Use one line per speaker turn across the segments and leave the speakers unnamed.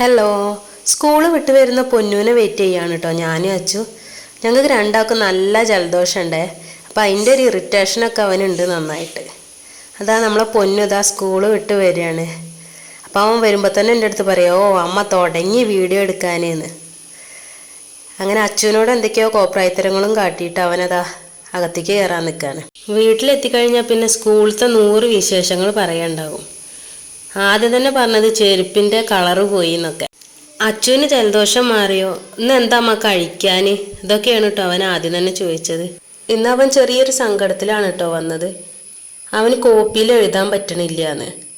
Hello school വിട്ട് വരുന്ന പൊന്നൂനെ wait ചെയ്യാണ് കേട്ടോ ഞാനും അച്ചു. ഞങ്ങൾക്ക് രണ്ടാൾക്കും നല്ല ജലദോഷം ഉണ്ടേ അപ്പം അതിന്റെ ഒരു ഇറിറ്റേഷനൊക്കെ അവനുണ്ട് നന്നായിട്ട്. അതാ നമ്മളെ പൊന്നു ഇതാ സ്കൂൾ വിട്ട് വരികയാണ്. അപ്പം അവൻ വരുമ്പോൾ തന്നെ എന്റെ അടുത്ത് പറയാം ഓ അമ്മ തുടങ്ങി വീഡിയോ എടുക്കാനേന്ന്. അങ്ങനെ അച്ഛനോട് എന്തൊക്കെയോ കോപ്രായത്തരങ്ങളും കാട്ടിയിട്ട് അവനതാ അകത്തേക്ക് കയറാൻ നിൽക്കുകയാണ് വീട്ടിലെത്തിക്കഴിഞ്ഞാൽ പിന്നെ സ്കൂളത്തെ നൂറ് വിശേഷങ്ങൾ പറയാനുണ്ടാവും ആദ്യം തന്നെ പറഞ്ഞത് ചെരുപ്പിന്റെ കളറ് പോയി എന്നൊക്കെ. അച്ചുവിന് ജലദോഷം മാറിയോ? ഇന്ന് എന്താ അമ്മ കഴിക്കാൻ ഇതൊക്കെയാണ് കേട്ടോ അവൻ ആദ്യം തന്നെ ചോദിച്ചത്. ഇന്ന് അവൻ ചെറിയൊരു സങ്കടത്തിലാണ് കേട്ടോ വന്നത്. അവന് കോപ്പിയിൽ എഴുതാൻ പറ്റണില്ല എന്ന്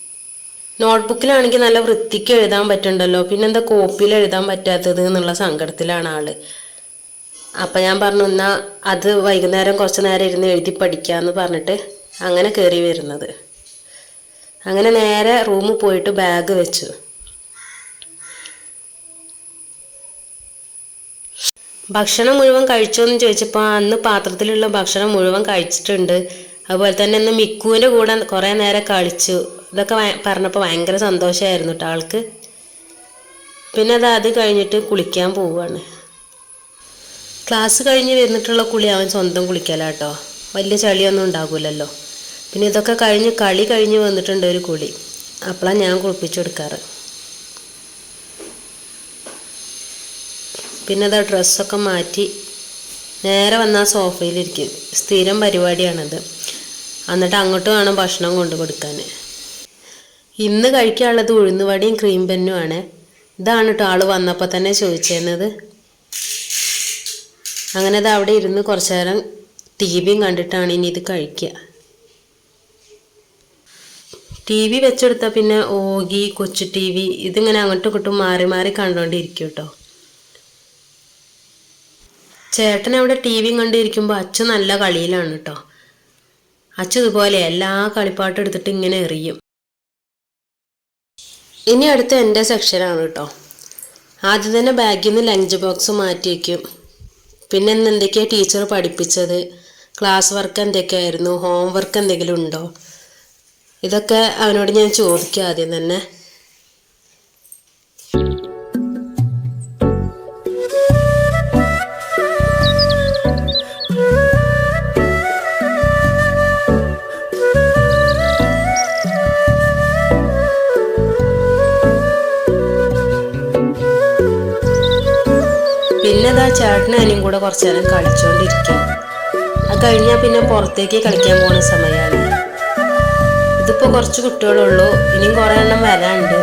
നോട്ട്ബുക്കിലാണെങ്കിൽ നല്ല വൃത്തിക്ക് എഴുതാൻ പറ്റണ്ടല്ലോ. പിന്നെന്താ കോപ്പിയിൽ എഴുതാൻ പറ്റാത്തത് എന്നുള്ള സങ്കടത്തിലാണ് ആൾ. അപ്പം ഞാൻ പറഞ്ഞു എന്നാ അത് വൈകുന്നേരം കുറച്ച് നേരം ഇരുന്ന് എഴുതി പഠിക്കാമെന്ന് പറഞ്ഞിട്ട് അങ്ങനെ കയറി വരുന്നത്. അങ്ങനെ നേരെ റൂമിൽ പോയിട്ട് ബാഗ് വെച്ചു. ഭക്ഷണം മുഴുവൻ കഴിച്ചോ എന്ന് ചോദിച്ചപ്പോൾ അന്ന് പാത്രത്തിലുള്ള ഭക്ഷണം മുഴുവൻ കഴിച്ചിട്ടുണ്ട്. അതുപോലെ തന്നെ ഇന്ന് മിക്കുവിന്റെ കൂടെ കുറേ നേരം കളിച്ചു. ഇതൊക്കെ പറഞ്ഞപ്പോൾ ഭയങ്കര സന്തോഷമായിരുന്നു കേട്ടോ ആൾക്ക്. പിന്നെ അത് അത് കഴിഞ്ഞിട്ട് കുളിക്കാൻ പോവുകയാണ് ക്ലാസ് കഴിഞ്ഞ് വരുന്നിട്ടുള്ള കുളി അവൻ സ്വന്തം കുളിക്കലാട്ടോ. വലിയ ചളിയൊന്നും ഉണ്ടാകില്ലല്ലോ പിന്നെ ഇതൊക്കെ കഴിഞ്ഞ് കളി കഴിഞ്ഞ് വന്നിട്ടുണ്ട് ഒരു കുളി. അപ്പോഴാണ് ഞാൻ കുളിപ്പിച്ചു കൊടുക്കാറ്. പിന്നെ അതാ ഡ്രസ്സൊക്കെ മാറ്റി നേരെ വന്നാൽ സോഫയിലിരിക്കും. സ്ഥിരം പരിപാടിയാണത്. എന്നിട്ട് അങ്ങോട്ട് വേണം ഭക്ഷണം കൊണ്ടു കൊടുക്കാൻ ഇന്ന് കഴിക്കാനുള്ളത് ഉഴുന്നുവടിയും ക്രീം പെന്നും ആണ്. ഇതാണ് കേട്ടോ ആൾ വന്നപ്പോൾ തന്നെ ചോദിച്ചിരുന്നത് അങ്ങനെ അത് അവിടെ ഇരുന്ന് കുറച്ചു നേരം ടി വിയും കണ്ടിട്ടാണ് ഇനി ഇത് കഴിക്കുക ടി വി വെച്ചെടുത്താൽ പിന്നെ ഓഗി കൊച്ചു ടി വി ഇതിങ്ങനെ അങ്ങോട്ടും ഇങ്ങോട്ടും മാറി മാറി കണ്ടുകൊണ്ടിരിക്കും കേട്ടോ ചേട്ടൻ അവിടെ ടി വിയും കണ്ടിരിക്കുമ്പോൾ അച്ഛൻ നല്ല കളിയിലാണ് കേട്ടോ അച്ഛൻ ഇതുപോലെ എല്ലാ കളിപ്പാട്ടും എടുത്തിട്ട് ഇങ്ങനെ എറിയും. ഇനി അടുത്ത എന്റെ സെക്ഷനാണ് കേട്ടോ ആദ്യം തന്നെ ബാഗിൽ നിന്ന് ലഞ്ച് ബോക്സ് മാറ്റി വയ്ക്കും പിന്നെ ഇന്ന് എന്തൊക്കെയാണ് ടീച്ചർ പഠിപ്പിച്ചത്? ക്ലാസ് വർക്ക് എന്തൊക്കെയായിരുന്നു? ഹോം വർക്ക് എന്തെങ്കിലും ഉണ്ടോ? ഇതൊക്കെ അവനോട് ഞാൻ ചോദിക്കാം ആദ്യം തന്നെ. പിന്നെ അതാ ചേട്ടനും കൂടെ കുറച്ചു നേരം കളിച്ചുകൊണ്ടിരിക്കും അത് കഴിഞ്ഞാൽ പിന്നെ പുറത്തേക്ക് കളിക്കാൻ പോകുന്ന സമയമാണ് ഇതിപ്പോൾ കുറച്ച് കുട്ടികളുള്ളൂ. ഇനിയും കുറേ എണ്ണം വരാനുണ്ട്.